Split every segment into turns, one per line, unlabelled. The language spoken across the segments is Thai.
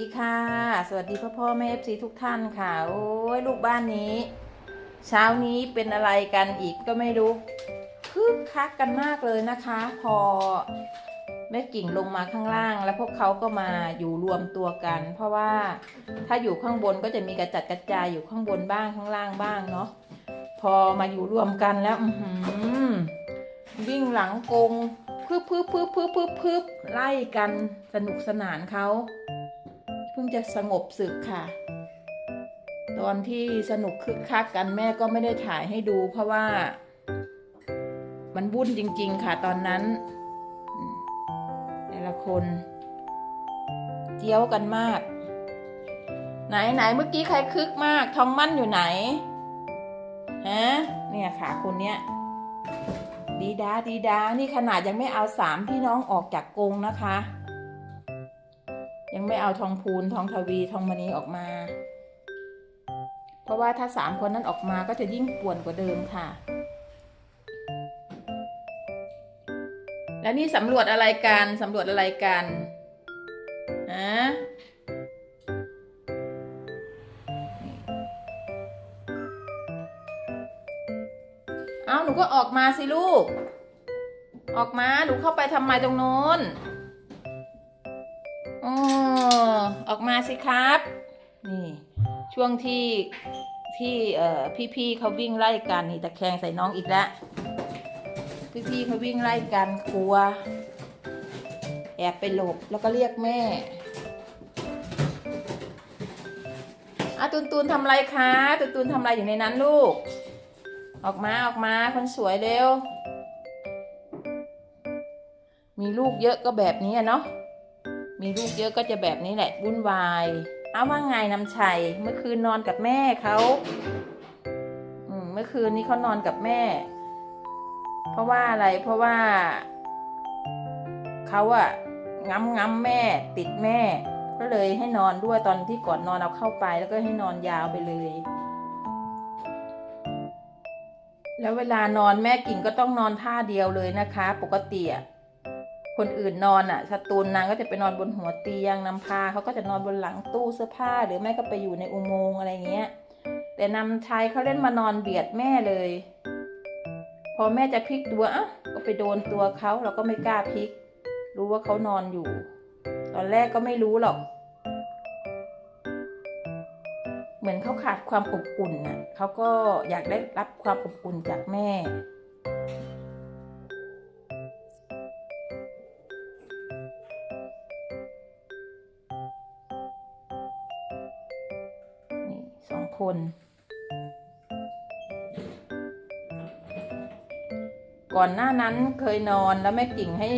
ดีค่ะ สวัสดีพ่อพ่อแม่ซีทุกท่านค่ะ โอ้ยลูกบ้านนี้ เช้านี้เป็นอะไรกันอีกก็ไม่รู้คึกคักกันมากเลยนะคะ พอแม่กิ่งลงมาข้างล่าง แล้วพวกเขาก็มาอยู่รวมตัวกัน เพราะว่าถ้าอยู่ข้างบนก็จะมีกระจัดกระจายอยู่ข้างบนบ้างข้างล่างบ้างเนาะพอมาอยู่รวมกันแล้วอือหือวิ่งหลังกงพึบพึบพึบพึบพึบพึบไล่กันสนุกสนานเขา เพิ่งจะสงบศึกค่ะ ตอนที่สนุกคึกคักกันแม่ก็ไม่ได้ถ่ายให้ดู เพราะว่า มันวุ่นจริง ๆ ค่ะ ตอนนั้น แต่ละคนเจียวกันมาก ไหนไหนเมื่อกี้ใครคึกมากทองมั่นอยู่ไหนฮะเนี่ยค่ะ คนเนี้ยดีดาดีดานี่ขนาดยังไม่เอาสามพี่น้องออกจากกรงนะคะ ยังไม่เอาทองพูนทองทวีทองมณีออกมา เพราะว่าถ้าสามคนนั้นออกมาก็จะยิ่งป่วนกว่าเดิมค่ะ แล้วนี่สำรวจอะไรกันสำรวจอะไรกันฮะเอาหนูก็ออกมาสิลูก ออกมา หนูเข้าไปทำไมตรงโน้น ออออกมาสิครับ นี่ ช่วงที่ที่เอ่อพี่ๆเขาวิ่งไล่กันนี่ตะแคงใส่น้องอีกแล้วพี่ๆเขาวิ่งไล่กันกลัว แอบไปหลบแล้วก็เรียกแม่อาตุนตุนทำไรคะตุนตุนทำไรอยู่ในนั้นลูก ออกมาออกมาคนสวยเร็ว มีลูกเยอะก็แบบนี้อะเนาะ มีลูกเยอะก็จะแบบนี้แหละวุ่นวายเอาว่าไงน้ำชัย เมื่อคืนนอนกับแม่เขาอืมเมื่อคืนนี้เขานอนกับแม่ เพราะว่าอะไร เพราะว่าเขาอะง้ำง้ำแม่ ติดแม่ ก็เลยให้นอนด้วยตอนที่ก่อนนอนเอาเข้าไป แล้วก็ให้นอนยาวไปเลย แล้วเวลานอนแม่กิ่งก็ต้องนอนท่าเดียวเลยนะคะ ปกติอะ คนอื่นนอนอะสตูนนางก็จะไปนอนบนหัวเตียงนำพาเขาก็จะนอนบนหลังตู้เสื้อผ้า หรือไม่ก็ไปอยู่ในอุโมงค์อะไรเงี้ย แต่นำชายเขาเล่นมานอนเบียดแม่เลย พอแม่จะพลิกตัวอะก็ไปโดนตัวเขาเราก็ไม่กล้าพลิก รู้ว่าเขานอนอยู่ ตอนแรกก็ไม่รู้หรอก เหมือนเขาขาดความอบอุ่นน่ะเขาก็อยากได้รับความอบอุ่นจากแม่ ก่อนหน้านั้นเคยนอนแล้วแม่กิ่งให้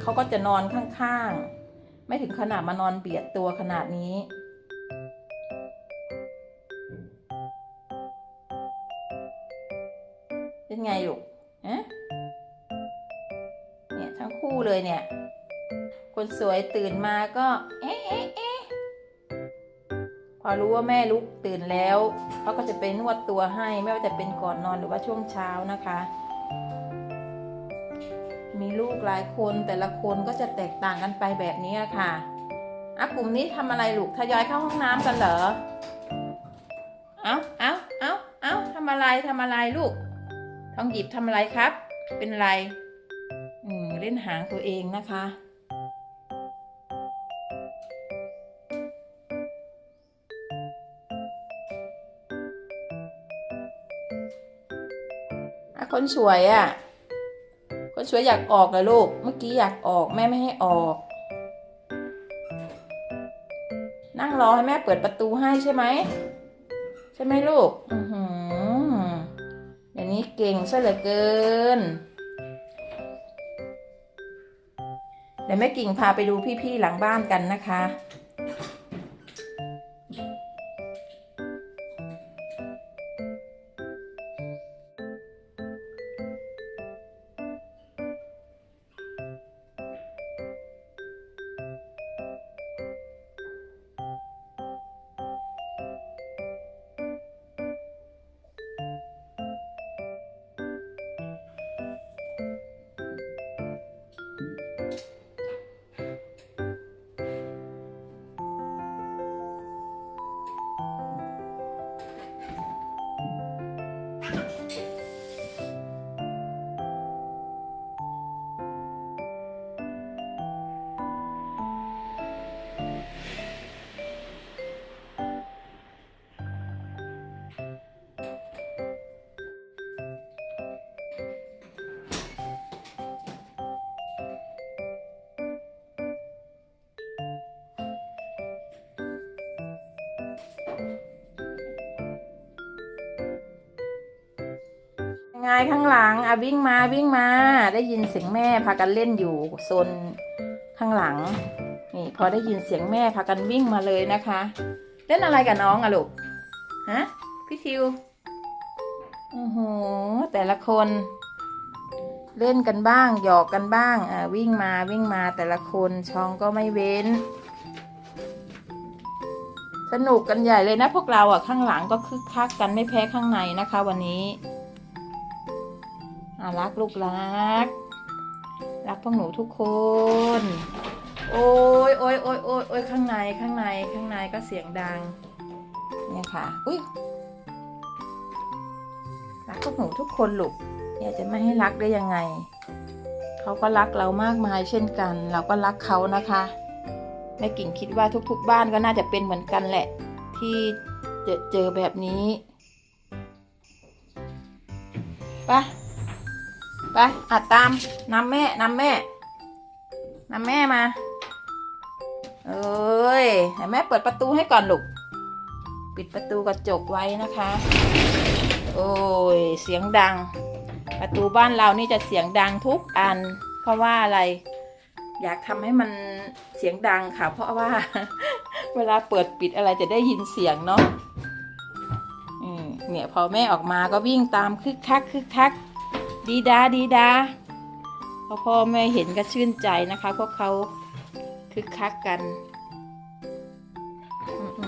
เขาก็จะนอนข้างๆ ไม่ถึงขนาดมานอนเบียดตัวขนาดนี้ เป็นไงลูกอะเนี่ยทั้งคู่เลยเนี่ย คนสวยตื่นมาก็ เอ๊ะเอ๊ะเอ๊ะพอรู้ว่าแม่ลุกตื่นแล้วเขาก็จะไปนวดตัวให้ ไม่ว่าจะเป็นก่อนนอนหรือว่าช่วงเช้านะคะ หลายคนแต่ละคนก็จะแตกต่างกันไปแบบนี้ค่ะอะกลุ่มนี้ทำอะไรลูกทยอยเข้าห้องน้ำกันเหรอ เอาเอาเอาเอาทำอะไรทำอะไรลูก ทองหยิบทำอะไรครับ เป็นอะไร อืมเล่นหางตัวเองนะคะอะคนสวยอะ คนสวยอยากออกเหรอลูก เมื่อกี้อยากออกแม่ไม่ให้ออก นั่งรอให้แม่เปิดประตูให้ใช่ไหมใช่ไหมลูกอือหือเดี๋ยวนี้เก่งซะเหลือเกิน เดี๋ยวแม่กิ่งพาไปดูพี่ๆหลังบ้านกันนะคะ ไงข้างหลังอะวิ่งมาวิ่งมา ได้ยินเสียงแม่พากันเล่นอยู่โซนข้างหลัง นี่ พอได้ยินเสียงแม่พากันวิ่งมาเลยนะคะ เล่นอะไรกับน้องอะลูกฮะพี่ทิวโอ้โหแต่ละคน เล่นกันบ้างหยอกกันบ้างอ่าวิ่งมาวิ่งมาแต่ละคนช่องก็ไม่เว้น สนุกกันใหญ่เลยนะพวกเราอะข้างหลังก็คึกคักกันไม่แพ้ข้างในนะคะ วันนี้ อ่ารักลูกรัก รักพวกหนูทุกคน โอ้ยโอ้ยโอ้ยโอ้ยโอ้ยข้างในข้างในข้างในก็เสียงดัง เนี่ยค่ะ อุ้ยรักพวกหนูทุกคนลูกอยากจะไม่ให้รักได้ยังไง เขาก็รักเรามากมายเช่นกัน เราก็รักเขานะคะแม่กิ่งคิดว่าทุก ๆ บ้านก็น่าจะเป็นเหมือนกันแหละ ที่เจอเจอแบบนี้ไป ไปอัดตามนำแม่นำแม่นำแม่มาเอ้ยให้แม่เปิดประตูให้ก่อนลูกปิดประตูกระจกไว้นะคะ โอ้ยเสียงดัง ประตูบ้านเรานี่จะเสียงดังทุกอัน เพราะว่าอะไร อยากทำให้มันเสียงดังค่ะ เพราะว่า เวลาเปิดปิดอะไรจะได้ยินเสียงเนาะเนี่ยพอแม่ออกมาก็วิ่งตามคึกคักคึกคัก ดีดาดีดาพอพ่อแม่เห็นก็ชื่นใจนะคะ พวกเขาคึกคักกัน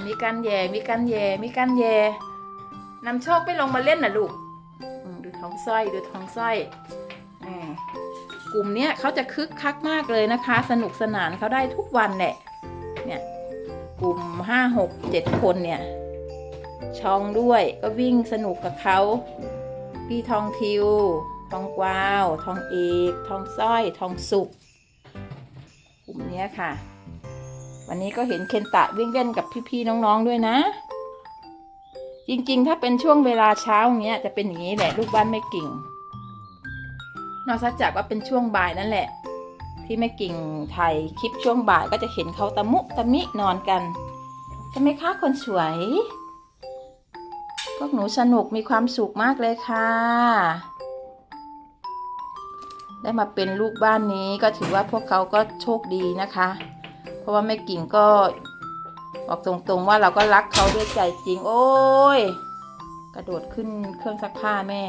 มีการแย่ มีการแย่ มีการแย่นำโชคไปลงมาเล่นนะลูกดูท้องสร้อยดูท้องสร้อยกลุ่มเนี้ยเขาจะคึกคักมากเลยนะคะ สนุกสนานเขาได้ทุกวันแหละเนี่ยกลุ่มห้าหกเจ็ดคนเนี่ยช่องด้วยก็วิ่งสนุกกับเขาพี่ทองทิว ทองกวาว ทองเอก ทองสร้อย ทองสุกกลุ่มเนี้ยค่ะ วันนี้ก็เห็นเคนตะวิ่งเล่นกับพี่ๆน้องๆด้วยนะ จริงๆ ถ้าเป็นช่วงเวลาเช้าอย่างเงี้ยจะเป็นอย่างนี้แหละลูกบ้านไม่กิ่ง นอกจากว่าเป็นช่วงบ่ายนั่นแหละ ที่แม่กิ่งถ่ายคลิปช่วงบ่ายก็จะเห็นเขาตะมุตะมินอนกันใช่ไหมคะคนสวยพวกหนูสนุกมีความสุขมากเลยค่ะ ได้มาเป็นลูกบ้านนี้ก็ถือว่าพวกเขาก็โชคดีนะคะ เพราะว่าแม่กิ่งก็บอกตรงๆว่าเราก็รักเขาด้วยใจจริง โอ้ย กระโดดขึ้นเครื่องซักผ้าแม่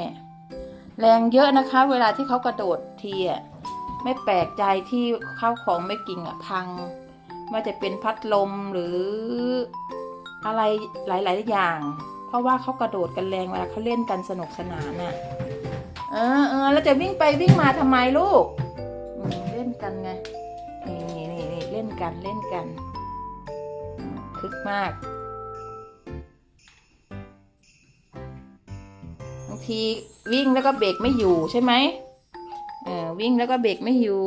แรงเยอะนะคะ เวลาที่เขากระโดดทีอะไม่แปลกใจที่ข้าวของแม่กิ่งอะพังไม่ว่าจะเป็นพัดลมหรืออะไรหลาย ๆ อย่าง เพราะว่าเขากระโดดกันแรงเวลาเขาเล่นกันสนุกสนานน่ะ เออเออแล้วจะวิ่งไปวิ่งมาทำไมลูกเล่นกันไงนี่นี่นี่นี่เล่นกันเล่นกันคึกมากบางทีวิ่งแล้วก็เบรกไม่อยู่ใช่ไหมเออวิ่งแล้วก็เบรกไม่อยู่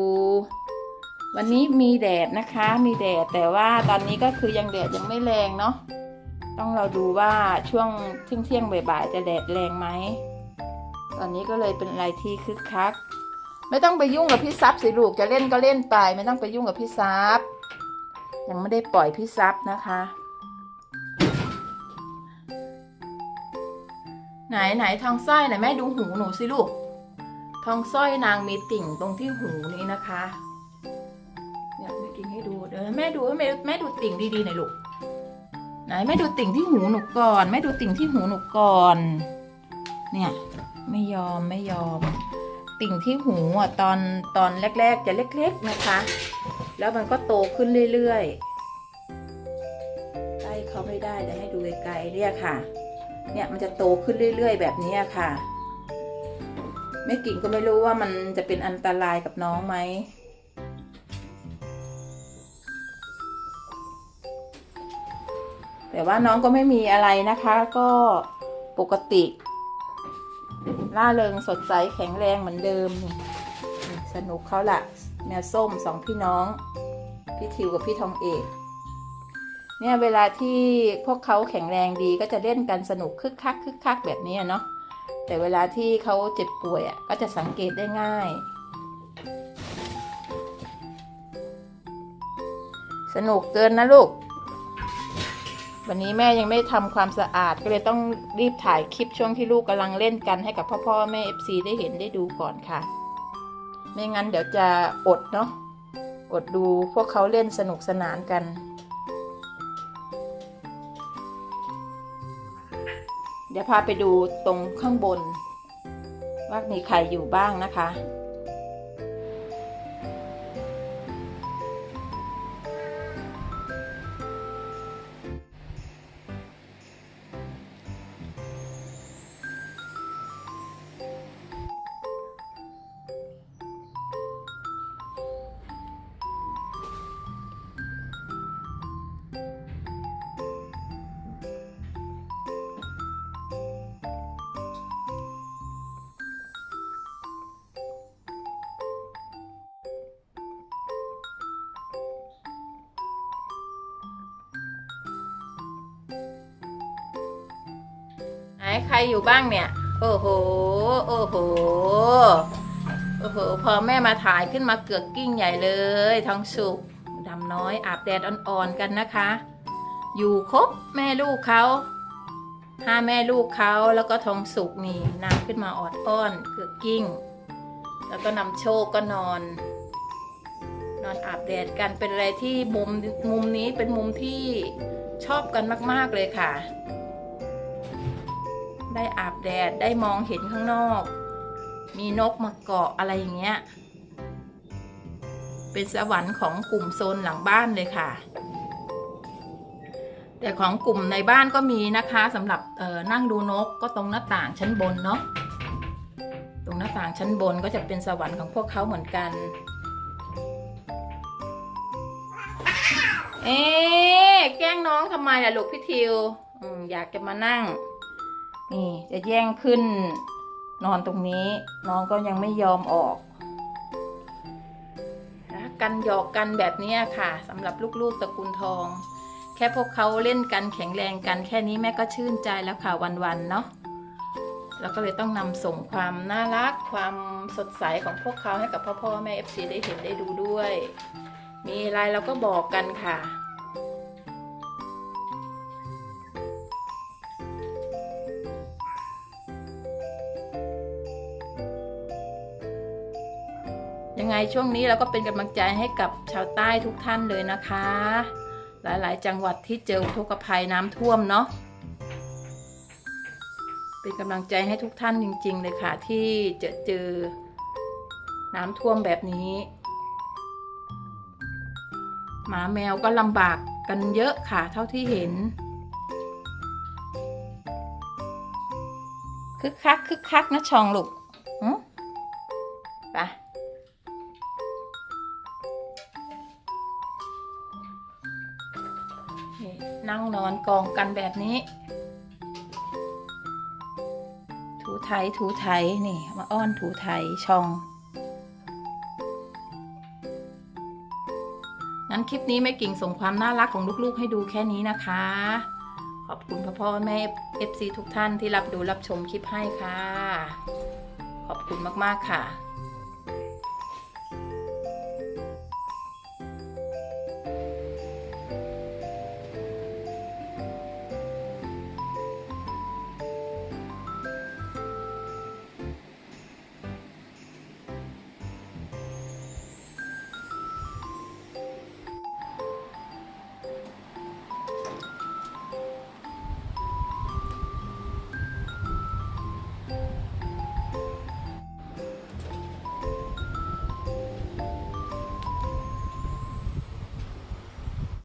วันนี้มีแดดนะคะ มีแดดแต่ว่าตอนนี้ก็คือยังแดดยังไม่แรงเนาะต้องเราดูว่าช่วงเที่ยงเที่ยงบ่ายๆจะแดดแรงไหม ตอนนี้ก็เลยเป็นอะไรที่คึกคัก ไม่ต้องไปยุ่งกับพี่ซับสิลูกจะเล่นก็เล่นไป ไม่ต้องไปยุ่งกับพี่ซับยังไม่ได้ปล่อยพี่ซับนะคะ ไหนไหนทองสร้อยไหนแม่ดูหูหนูสิลูก ทองสร้อยนางมีติ่งตรงที่หูนี้นะคะเนี่ยแม่กินให้ดูเดี๋ยวแม่ดูแม่แม่ดูติ่งดีๆหน่อยลูกไหนแม่ดูติ่งที่หูหนูก่อนแม่ดูติ่งที่หูหนูก่อน เนี่ย ไม่ยอมไม่ยอม ติ่งที่หูอะตอนตอนแรก ๆ จะเล็ก ๆนะคะ แล้วมันก็โตขึ้นเรื่อยๆใกล้เขาไม่ได้จะให้ดูไกลๆเนี่ยค่ะ เนี่ยมันจะโตขึ้นเรื่อย ๆ แบบนี้ค่ะแม่กิ่งก็ไม่รู้ว่ามันจะเป็นอันตรายกับน้องไหมแต่ว่าน้องก็ไม่มีอะไรนะคะ ก็ปกติ ล่าเริงสดใสแข็งแรงเหมือนเดิม สนุกเขาละแมวส้มสองพี่น้อง พี่ทิวกับพี่ทองเอกเนี่ยเวลาที่พวกเขาแข็งแรงดีก็จะเล่นกันสนุกคึกคักคึกคักแบบนี้เนาะแต่เวลาที่เขาเจ็บป่วยอะก็จะสังเกตได้ง่าย สนุกเกินนะลูก วันนี้แม่ยังไม่ทำความสะอาดก็เลยต้องรีบถ่ายคลิปช่วงที่ลูกกำลังเล่นกันให้กับพ่อพ่อแม่เอฟซีได้เห็นได้ดูก่อนค่ะ ไม่งั้นเดี๋ยวจะอดเนาะอดดูพวกเขาเล่นสนุกสนานกัน เดี๋ยวพาไปดูตรงข้างบน ว่ามีใครอยู่บ้างนะคะ ใครอยู่บ้างเนี่ย โอ้โห โอ้โห โอ้โห พอแม่มาถ่ายขึ้นมาเกือกกิ้งใหญ่เลยทองสุกดำน้อยอาบแดดอ่อนๆกันนะคะ อยู่ครบแม่ลูกเขาห้าแม่ลูกเขาแล้วก็ทองสุกนี่นำขึ้นมาออดอ้อนเกือกกิ้ง แล้วก็นำโชคก็นอน นอนอาบแดดกันเป็นอะไรที่มุมมุมนี้เป็นมุมที่ชอบกันมาก ๆเลยค่ะ ได้อาบแดดได้มองเห็นข้างนอก มีนกมาเกาะอะไรอย่างเงี้ย เป็นสวรรค์ของกลุ่มโซนหลังบ้านเลยค่ะ แต่ของกลุ่มในบ้านก็มีนะคะสำหรับเอ่อนั่งดูนกก็ตรงหน้าต่างชั้นบนเนาะตรงหน้าต่างชั้นบนก็จะเป็นสวรรค์ของพวกเขาเหมือนกัน เอ๊ะแกล้งน้องทำไมล่ะลูกพี่ทิว อยากจะมานั่ง นี่จะแย่งขึ้น นอนตรงนี้ น้องก็ยังไม่ยอมออกรักกันหยอกกันแบบนี้ค่ะสำหรับลูกๆตระกูลทอง แค่พวกเขาเล่นกันแข็งแรงกันแค่นี้แม่ก็ชื่นใจแล้วค่ะวันๆเนาะแล้วก็เลยต้องนำส่งความน่ารักความสดใสของพวกเขาให้กับพ่อพ่อๆแม่เอฟซีได้เห็นได้ดูด้วย มีอะไรเราก็บอกกันค่ะ งไงช่วงนี้เราก็เป็นกำลังใจให้กับชาวใต้ทุกท่านเลยนะคะ หลาย ๆ จังหวัดที่เจออุทกภัยน้ำท่วมเนาะเป็นกำลังใจให้ทุกท่านจริง ๆ เลยค่ะ ที่เจอเจอน้ำท่วมแบบนี้ หมาแมวก็ลำบากกันเยอะค่ะเท่าที่เห็นคึกคักคึกคักนะชองลูก นั่งนอนกองกันแบบนี้ ถูไทยถูไทยนี่ มาอ้อนถูไทยช่องงั้นคลิปนี้แม่กิ่งส่งความน่ารักของลูกๆ ให้ดูแค่นี้นะคะ ขอบคุณพ่อพ่อแม่ FC ทุกท่านที่รับดูรับชมคลิปให้ค่ะ ขอบคุณมากๆค่ะ